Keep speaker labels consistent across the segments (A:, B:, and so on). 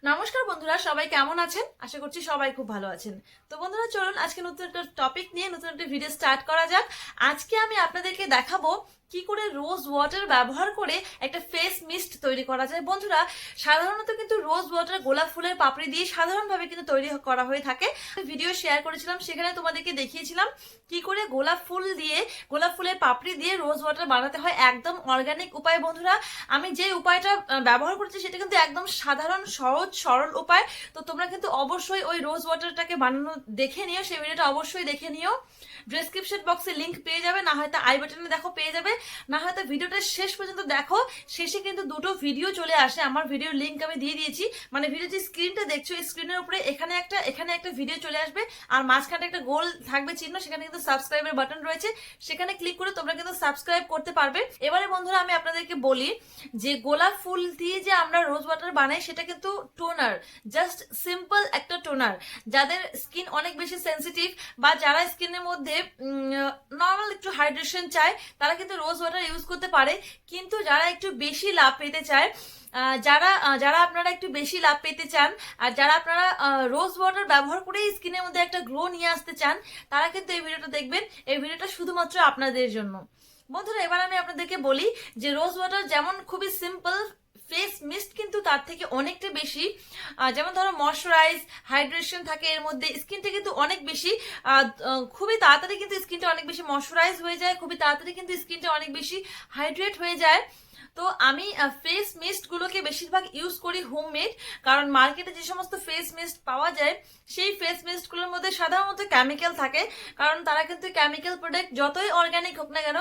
A: নমস্কার বন্ধুরা, সবাই কেমন আছেন? আশা করছি সবাই খুব ভালো আছেন। তো বন্ধুরা, চলুন আজকে নতুন একটা টপিক নিয়ে নতুন একটা ভিডিও স্টার্ট করা যাক। আজকে আমি আপনাদেরকে দেখাবো কি করে রোজ ওয়াটার ব্যবহার করে একটা ফেস মিস্ট তৈরি করা যায়? বন্ধুরা, সাধারণত কিন্তু রোজ ওয়াটার গোলাপ ফুলের পাপড়ি দিয়ে সাধারণভাবে কিন্তু তৈরি করা হয়ে থাকে। ভিডিও শেয়ার করেছিলাম, সেখানে তোমাদেরকে দেখিয়েছিলাম কি করে গোলাপ ফুল দিয়ে, গোলাপ ফুলের পাপড়ি দিয়ে রোজ ওয়াটার বানাতে হয় একদম অর্গানিক উপায়। বন্ধুরা, আমি যে উপায়টা ব্যবহার করছি সেটা কিন্তু একদম সাধারণ, সহজ, সরল উপায়। তো তোমরা কিন্তু অবশ্যই ওই রোজ ওয়াটারটাকে বানানো দেখে নিও, সেই ভিডিওটা অবশ্যই দেখে নিও। ডেসক্রিপশন বক্সে লিঙ্ক পেয়ে যাবে, না হয়তো আই বাটনে দেখো, পেয়ে যাবে। না হয়তো ভিডিওটা শেষ পর্যন্ত দেখো। শেষে কিন্তু দুটো ভিডিও চলে আসে। আমার ভিডিওর লিঙ্ক আমি দিয়ে দিয়েছি। মানে ভিডিও যে স্ক্রিনটা দেখছ স্ক্রিনের উপরে এখানে একটা এখানে একটা ভিডিও চলে আসবে। আর মাঝখানে একটা গোল থাকবে চিহ্ন, সেখানে কিন্তু সাবস্ক্রাইবের বাটন রয়েছে। সেখানে ক্লিক করে তোমরা কিন্তু সাবস্ক্রাইব করতে পারবে। এবারে বন্ধুরা, আমি আপনাদেরকে বলি যে গোলাপ ফুল দিয়ে যে আমরা রোজ ওয়াটার বানাই, সেটা কিন্তু টোনার জাস্ট সিম্পল একটা টোনার যাদের স্কিন অনেক বেশি সেন্সিটিভ বা যারা স্কিনের মধ্যে নর্মাল একটু হাইড্রেশন চায়, তারা কিন্তু রোজ ওয়াটার ইউজ করতে পারে। কিন্তু যারা একটু বেশি লাভ পেতে চায় যারা যারা আপনারা একটু বেশি লাভ পেতে চান, আর যারা আপনারা রোজ ওয়াটার ব্যবহার করেই স্কিনের মধ্যে একটা গ্লো নিয়ে আসতে চান, তারা কিন্তু এই ভিডিওটা দেখবেন। এই ভিডিওটা শুধুমাত্র আপনাদের জন্য। বন্ধুরা, এবার আমি আপনাদেরকে বলি যে রোজ ওয়াটার যেমন খুবই সিম্পল ফেস মিস্ট কিন্তু তার থেকে অনেকটা বেশি। যেমন ধরো ময়শ্চারাইজ হাইড্রেশন থাকে, এর মধ্যে স্কিনটা কিন্তু অনেক বেশি খুবই তাড়াতাড়ি কিন্তু স্কিনটা অনেক বেশি ময়শ্চারাইজ হয়ে যায়, খুবই তাড়াতাড়ি কিন্তু স্কিনটা অনেক বেশি হাইড্রেট হয়ে যায়। তো আমি ফেস মিস্ট গুলোকে বেশিরভাগ ইউজ করি হোমমেড কারণ মার্কেটে যে সমস্ত ফেস মিস্ট পাওয়া যায়, সেই ফেস মিস্টগুলোর মধ্যে সাধারণত কেমিক্যাল থাকে, কারণ তারা কিন্তু কেমিক্যাল প্রোডাক্ট যতই অর্গানিক হোক না কেন,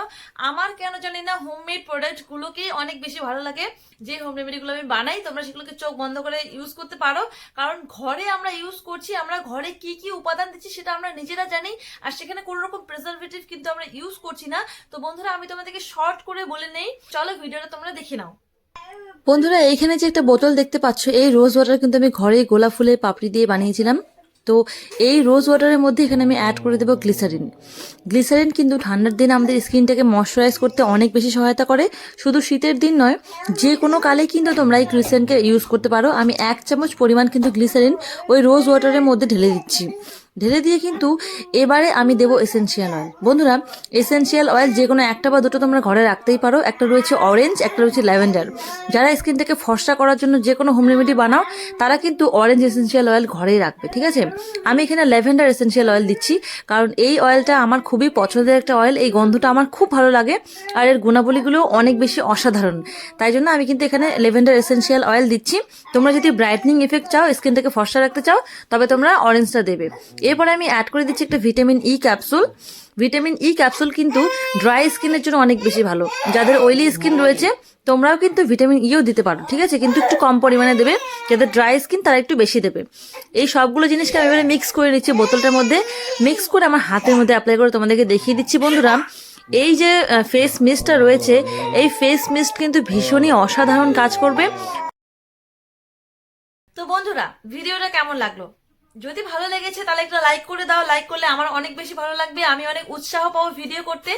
A: আমার কেন জানি না হোমমেড প্রোডাক্ট গুলোকেই অনেক বেশি ভালো লাগে। যে হোম রেমেডিগুলো আমি বানাই, তোমরা সেগুলোকে চোখ বন্ধ করে ইউজ করতে পারো। কারণ ঘরে আমরা ইউজ করছি, আমরা ঘরে কি কি উপাদান দিচ্ছি সেটা আমরা নিজেরা জানি, আর সেখানে কোনো রকম প্রিজারভেটিভ কিন্তু আমরা ইউজ করছি না। তো বন্ধুরা, আমি তোমাদেরকে শর্ট করে বলে নেই। চলো ভিডিওটা তোমরা দেখে নাও।
B: বন্ধুরা, এইখানে যে একটা বোতল দেখতে পাচ্ছ, এই রোজ ওয়াটার কিন্তু আমি ঘরে গোলাপ ফুলের পাপড়ি দিয়ে বানিয়েছিলাম। তো এই রোজ ওয়াটারের মধ্যে এখানে আমি অ্যাড করে দেবো গ্লিসারিন গ্লিসারিন কিন্তু ঠান্ডার দিন আমাদের স্কিনটাকে ময়শ্চারাইজ করতে অনেক বেশি সহায়তা করে। শুধু শীতের দিন নয় যে কোনো কালে কিন্তু তোমরা এই গ্লিসারিনকে ইউজ করতে পারো। আমি এক চামচ পরিমাণ কিন্তু গ্লিসারিন ওই রোজ ওয়াটারের মধ্যে ঢেলে দিচ্ছি। ঢেলে দিয়ে কিন্তু এবারে আমি দেবো এসেনশিয়াল অয়েল বন্ধুরা এসেনশিয়াল অয়েল যে কোনো একটা বা দুটো তোমরা ঘরে রাখতেই পারো। একটা রয়েছে অরেঞ্জ একটা রয়েছে ল্যাভেন্ডার যারা স্কিনটাকে ফর্সা করার জন্য যে কোনো হোম রেমেডি বানাও, তারা কিন্তু অরেঞ্জ এসেনশিয়াল অয়েল ঘরেই রাখবে, ঠিক আছে? আমি এখানে ল্যাভেন্ডার এসেনশিয়াল অয়েল দিচ্ছি, কারণ এই অয়েলটা আমার খুবই পছন্দের একটা অয়েল এই গন্ধটা আমার খুব ভালো লাগে, আর এর গুণাবলীগুলো অনেক বেশি অসাধারণ। তাই জন্য আমি কিন্তু এখানে ল্যাভেন্ডার এসেনশিয়াল অয়েল দিচ্ছি। তোমরা যদি ব্রাইটনিং এফেক্ট চাও স্কিনটাকে ফর্সা রাখতে চাও, তবে তোমরা অরেঞ্জটা দেবে। এরপরে আমি অ্যাড করে দিচ্ছি একটা vitamin E capsule vitamin E capsule কিন্তু ড্রাই স্কিনের জন্য অনেক বেশি ভালো। যাদের অয়েলি স্কিন রয়েছে, তোমরাও কিন্তু ভিটামিন ইও দিতে পারো, ঠিক আছে? কিন্তু একটু কম পরিমাণে দেবে, যাদের ড্রাই স্কিন তারা একটু বেশি দেবে। এই সবগুলো জিনিসকে আমি এবারে মিক্স করে নিচ্ছি বোতলটার মধ্যে। মিক্স করে আমার হাতের মধ্যে অ্যাপ্লাই করে তোমাদেরকে দেখিয়ে দিচ্ছি, বন্ধুরা। এই যে ফেস মিস্টটা রয়েছে, এই ফেস মিস্ট কিন্তু ভীষণই অসাধারণ কাজ করবে।
A: তো বন্ধুরা ভিডিওটা কেমন লাগল? যদি ভালো লেগেছে, তাহলে একটা লাইক করে দাও। লাইক করলে আমার অনেক বেশি ভালো লাগবে। আমি অনেক উৎসাহ পাবো ভিডিও করতে।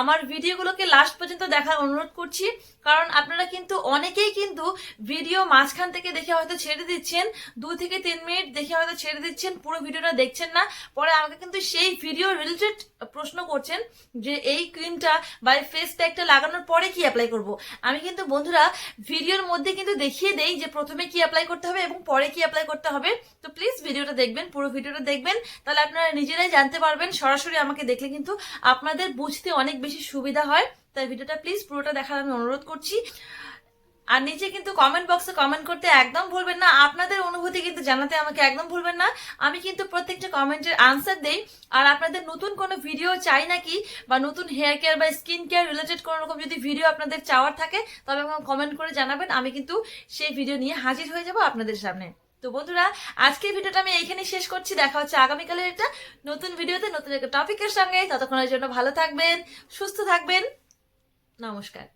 A: আমার ভিডিওগুলোকে লাস্ট পর্যন্ত দেখার অনুরোধ করছি। কারণ আপনারা কিন্তু অনেকেই কিন্তু ভিডিও মাঝখান থেকে দেখে হয়তো ছেড়ে দিচ্ছেন, দু থেকে তিন মিনিট দেখে হয়তো ছেড়ে দিচ্ছেন, পুরো ভিডিওটা দেখছেন না। পরে আমাকে কিন্তু সেই ভিডিও রিলেটেড প্রশ্ন করছেন যে, এই ক্রিমটা বা এই ফেস প্যাকটা লাগানোর পরে কি অ্যাপ্লাই করব? আমি কিন্তু, বন্ধুরা ভিডিওর মধ্যে কিন্তু দেখিয়ে দেই যে প্রথমে কি অ্যাপ্লাই করতে হবে এবং পরে কি অ্যাপ্লাই করতে হবে। তো প্লিজ ভিডিওটা দেখবেন, পুরো ভিডিওটা দেখবেন, তাহলে আপনারা নিজেরাই জানতে পারবেন। সরাসরি আমাকে দেখলে কিন্তু আপনাদের বুঝতে অনেক বেশি সুবিধা হয়। তাই ভিডিওটা প্লিজ পুরোটা দেখার আমি অনুরোধ করছি। আর নিচে কিন্তু কমেন্ট বক্সে কমেন্ট করতে একদম ভুলবেন না। আপনাদের অনুভূতি কিন্তু জানাতে আমাকে একদম ভুলবেন না। আমি কিন্তু প্রত্যেকটা কমেন্টের আনসার দেই। আর আপনাদের নতুন কোনো ভিডিও চাই নাকি, বা নতুন হেয়ার কেয়ার বা স্কিন কেয়ার রিলেটেড কোনো রকম যদি ভিডিও আপনাদের চাওয়ার থাকে, তবে আমাকে কমেন্ট করে জানাবেন। আমি কিন্তু সেই ভিডিও নিয়ে হাজির হয়ে যাব আপনাদের সামনে। তো বন্ধুরা, আজকের ভিডিওটা আমি এইখানেই শেষ করছি। দেখা হচ্ছে আগামীকালের একটা নতুন ভিডিওতে, নতুন একটা টপিকের সঙ্গে। ততক্ষণের জন্য ভালো থাকবেন, সুস্থ থাকবেন। নমস্কার।